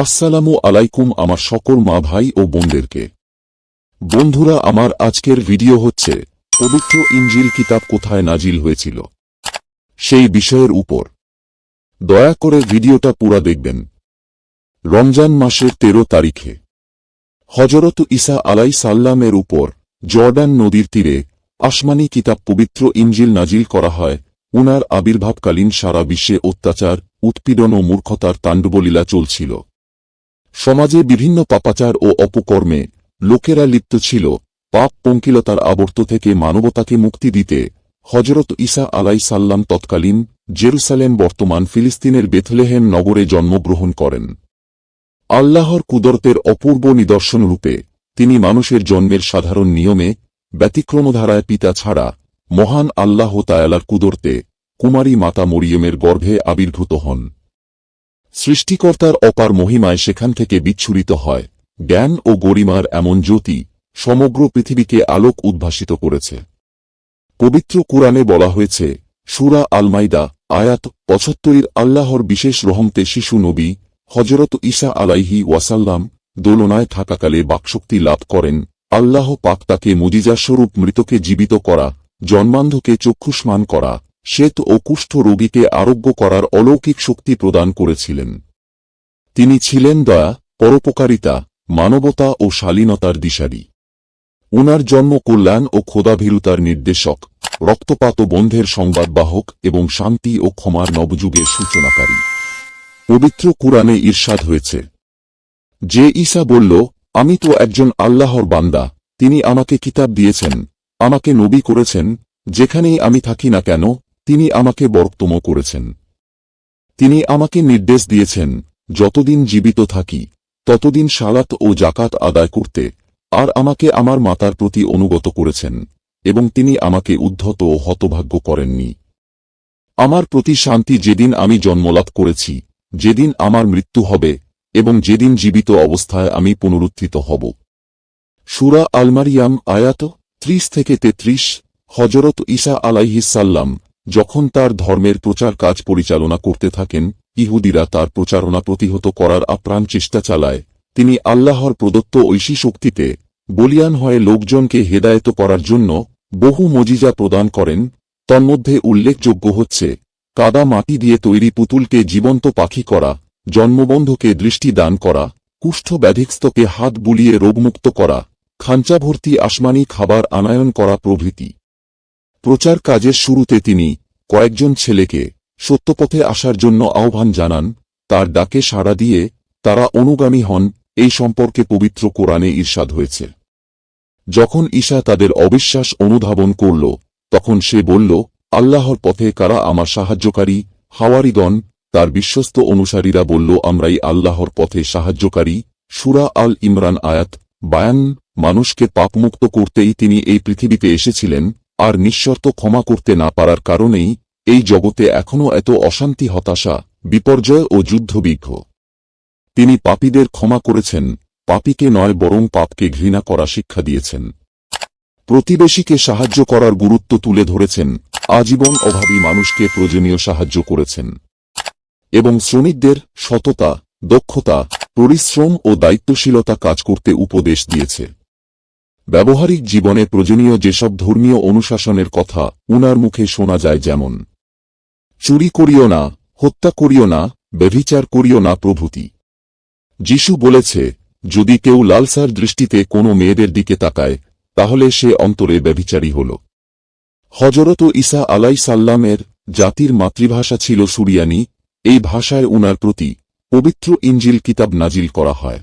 আসসালামু আলাইকুম আমার সকল মা ভাই ও বোনদেরকে। বন্ধুরা, আমার আজকের ভিডিও হচ্ছে, পবিত্র ইঞ্জিল কিতাব কোথায় নাজিল হয়েছিল? সেই বিষয়ের উপর। দয়া করে ভিডিওটা পুরা দেখবেন। রমজান মাসের তেরো তারিখে। হজরত ইসা আলাই সাল্লামের উপর জর্ডান নদীর তীরে আসমানি কিতাব পবিত্র ইঞ্জিল নাজিল করা হয়। উনার আবির্ভাবকালীন সারা বিশ্বে অত্যাচার, উৎপীড়ন ও মূর্খতার তাণ্ডবলীলা চলছিল। সমাজে বিভিন্ন পাপাচার ও অপকর্মে লোকেরা লিপ্ত ছিল। পাপ পঙ্কিলতার আবর্ত থেকে মানবতাকে মুক্তি দিতে হজরত ইসা আলাই সাল্লাম তৎকালীন জেরুসালেম বর্তমান ফিলিস্তিনের বেথলেহেম নগরে জন্মগ্রহণ করেন। আল্লাহর কুদরতের অপূর্ব নিদর্শন রূপে তিনি মানুষের জন্মের সাধারণ নিয়মে ব্যতিক্রমধারায় পিতা ছাড়া মহান আল্লাহ তায়ালার কুদরতে কুমারী মাতা মরিয়মের গর্ভে আবির্ভূত হন। সৃষ্টিকর্তার অপার মহিমায় সেখান থেকে বিচ্ছুরিত হয়। জ্ঞান ও গরিমার এমন জ্যোতি সমগ্র পৃথিবীকে আলোক উদ্ভাসিত করেছে। পবিত্র কুরআনে বলা হয়েছে, সুরা আলমাইদা, আয়াত পঁচাত্তরের আল্লাহর বিশেষ রহমতে শিশু নবী হজরত ঈসা আলাইহি ওয়াসাল্লাম দোলনায় থাকাকালে বাকশক্তি লাভ করেন। আল্লাহ পাক তাকে মুজিজাস্বরূপ মৃতকে জীবিত করা, জন্মান্ধকে চক্ষুষ্মান করা শ্বেত ও কুষ্ঠ রোগীকে আরোগ্য করার অলৌকিক শক্তি প্রদান করেছিলেন। তিনি ছিলেন দয়া, পরোপকারিতা, মানবতা ও শালীনতার দিশারি। উনার জন্ম কল্যাণ ও ক্ষোধাভীরুতার নির্দেশক, রক্তপাত ও বন্ধের সংবাদবাহক এবং শান্তি ও ক্ষমার নবযুগের সূচনাকারী। পবিত্র কুরআনে ঈর্ষাদ হয়েছে। যে ঈসা বলল, আমি তো একজন আল্লাহর বান্দা, তিনি আমাকে কিতাব দিয়েছেন, আমাকে নবী করেছেন, যেখানেই আমি থাকি না কেন তিনি আমাকে বরক্তম করেছেন। তিনি আমাকে নির্দেশ দিয়েছেন, যতদিন জীবিত থাকি, ততদিন সালাত ও জাকাত আদায় করতে, আর আমাকে আমার মাতার প্রতি অনুগত করেছেন, এবং তিনি আমাকে উদ্ধত ও হতভাগ্য করেননি। আমার প্রতি শান্তি যেদিন আমি জন্মলাভ করেছি, যেদিন আমার মৃত্যু হবে, এবং যেদিন জীবিত অবস্থায় আমি পুনরুত্থিত হব। সুরা আলমারিয়াম, আয়াত ত্রিশ থেকে তেত্রিশ হজরত ঈসা আলাইহিসাল্লাম যখন তার ধর্মের প্রচার কাজ পরিচালনা করতে থাকেন, ইহুদিরা তার প্রচারণা প্রতিহত করার আপ্রাণ চেষ্টা চালায়। তিনি আল্লাহর প্রদত্ত ঐশী শক্তিতে বলিয়ান হয়ে লোকজনকে হেদায়ত করার জন্য বহু মজিজা প্রদান করেন। তন্মধ্যে উল্লেখযোগ্য হচ্ছে, কাদা মাটি দিয়ে তৈরি পুতুলকে জীবন্ত পাখি করা, জন্মবন্ধকে দৃষ্টি দান করা কুষ্ঠ ব্যাধিস্থকে হাত বুলিয়ে রোগমুক্ত করা, খাঞ্চাভর্তি আসমানি খাবার আনায়ন করা প্রভৃতি। প্রচার কাজের শুরুতে তিনি কয়েকজন ছেলেকে সত্যপথে আসার জন্য আহ্বান জানান। তার ডাকে সাড়া দিয়ে তারা অনুগামী হন। এই সম্পর্কে পবিত্র কোরআনে ঈর্ষাদ হয়েছে। যখন ঈশা তাদের অবিশ্বাস অনুধাবন করল, তখন সে বলল, আল্লাহর পথে কারা আমার সাহায্যকারী? হাওয়ারিগণ। তার বিশ্বস্ত অনুসারীরা বলল, আমরাই আল্লাহর পথে সাহায্যকারী। সুরা আল ইমরান আয়াত বায়ান মানুষকে পাপমুক্ত করতেই তিনি এই পৃথিবীতে এসেছিলেন। আর নিঃশর্ত ক্ষমা করতে না পারার কারণেই এই জগতে এখনও এত অশান্তি, হতাশা, বিপর্যয় ও যুদ্ধবিঘ্ন। তিনি পাপীদের ক্ষমা করেছেন, পাপীকে নয় বরং পাপকে ঘৃণা করা শিক্ষা দিয়েছেন। প্রতিবেশীকে সাহায্য করার গুরুত্ব তুলে ধরেছেন, আজীবন অভাবী মানুষকে প্রয়োজনীয় সাহায্য করেছেন। এবং শ্রমিকদের সততা, দক্ষতা, পরিশ্রম ও দায়িত্বশীলতা কাজ করতে উপদেশ দিয়েছে। ব্যবহারিক জীবনে প্রয়োজনীয় যেসব ধর্মীয় অনুশাসনের কথা উনার মুখে শোনা যায় যেমন, চুরি করিও না, হত্যা করিও না, ব্যভিচার করিও না প্রভৃতি। যিশু বলেছে, যদি কেউ লালসার দৃষ্টিতে কোনো মেয়েদের দিকে তাকায়, তাহলে সে অন্তরে ব্যভিচারী হল। হজরত ঈসা আলাই সাল্লামের জাতির মাতৃভাষা ছিল সুরিয়ানি, এই ভাষায় উনার প্রতি পবিত্র ইঞ্জিল কিতাব নাজিল করা হয়।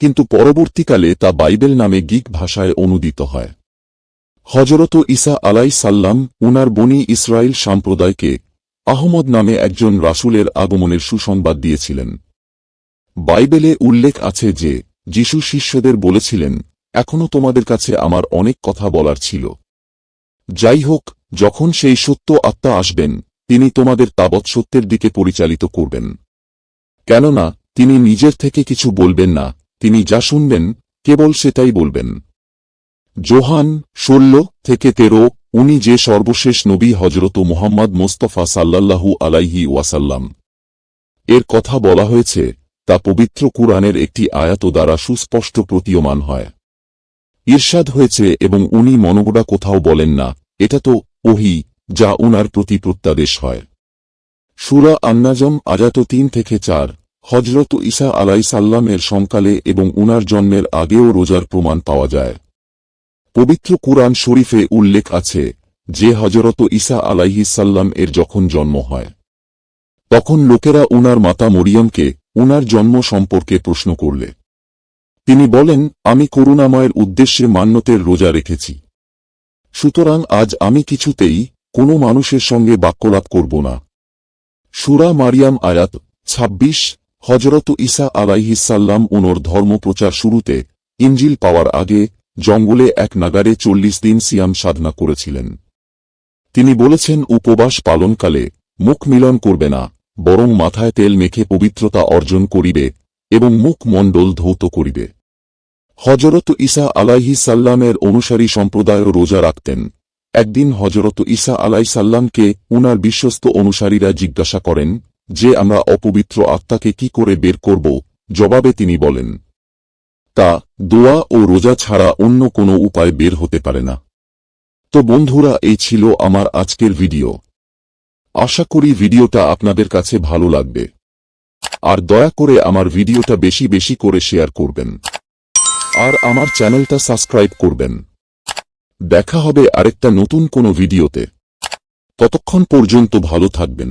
কিন্তু পরবর্তীকালে তা বাইবেল নামে গিক ভাষায় অনুদিত হয়। হজরত ঈসা আলাই সাল্লাম উনার বনি ইসরায়েল সম্প্রদায়কে আহমদ নামে একজন রাসুলের আগমনের সুসংবাদ দিয়েছিলেন। বাইবেলে উল্লেখ আছে যে, যিশু শিষ্যদের বলেছিলেন এখনও তোমাদের কাছে আমার অনেক কথা বলার ছিল। যাই হোক, যখন সেই সত্য আত্মা আসবেন, তিনি তোমাদের তাবৎ সত্যের দিকে পরিচালিত করবেন। কেননা, তিনি নিজের থেকে কিছু বলবেন না তিনি যা শুনবেন, কেবল সেটাই বলবেন। জোহান ষোল থেকে তেরো, উনি যে সর্বশেষ নবী হজরত মুহাম্মদ মোস্তফা সাল্লাল্লাহু আলাইহি ওয়াসাল্লাম। এর কথা বলা হয়েছে, তা পবিত্র কুরআনের একটি আয়াত দ্বারা সুস্পষ্ট প্রতীয়মান হয়। ঈর্ষাদ হয়েছে এবং উনি মনগোড়া কোথাও বলেন না, এটা তো ওহি, যা উনার প্রতি প্রত্যাদেশ হয়। সুরা আন্নাজম আজাত তিন থেকে চার। হজরত ঈসা আলাই সাল্লামের সংকালে এবং উনার জন্মের আগেও রোজার প্রমাণ পাওয়া যায়। পবিত্র কুরআন শরীফে উল্লেখ আছে যে হজরত ঈসা আলাইহি সাল্লাম এর যখন জন্ম হয়। তখন লোকেরা উনার মাতা মরিয়মকে উনার জন্ম সম্পর্কে প্রশ্ন করলে। তিনি বলেন, আমি করুণাময়ের উদ্দেশ্যে মান্যতের রোজা রেখেছি। সুতরাং আজ আমি কিছুতেই কোনো মানুষের সঙ্গে বাক্যলাপ করব না। সুরা মারিয়াম আয়াত ২৬ হজরত ঈসা আলাইহিসাল্লাম উনোর ধর্ম প্রচার শুরুতে ইঞ্জিল পাওয়ার আগে জঙ্গলে এক নাগারে চল্লিশ দিন সিয়াম সাধনা করেছিলেন। তিনি বলেছেন, উপবাস পালনকালে মুখ মিলন করবে না, বরং মাথায় তেল মেখে পবিত্রতা অর্জন করিবে এবং মুখ মণ্ডল ধৌত করিবে। হজরত ঈসা আলাইহি সাল্লামের অনুসারী সম্প্রদায়ও রোজা রাখতেন। একদিন হজরত ঈসা আলাই সাল্লামকে উনার বিশ্বস্ত অনুসারীরা জিজ্ঞাসা করেন যে আমরা অপবিত্র আত্মাকে কি করে বের করব? জবাবে তিনি বলেন, তা দোয়া ও রোজা ছাড়া অন্য কোনো উপায় বের হতে পারে না। তো বন্ধুরা, এই ছিল আমার আজকের ভিডিও। আশা করি ভিডিওটা আপনাদের কাছে ভালো লাগবে। আর দয়া করে আমার ভিডিওটা বেশি বেশি করে শেয়ার করবেন। আর আমার চ্যানেলটা সাবস্ক্রাইব করবেন। দেখা হবে আরেকটা নতুন কোনো ভিডিওতে। ততক্ষণ পর্যন্ত ভালো থাকবেন।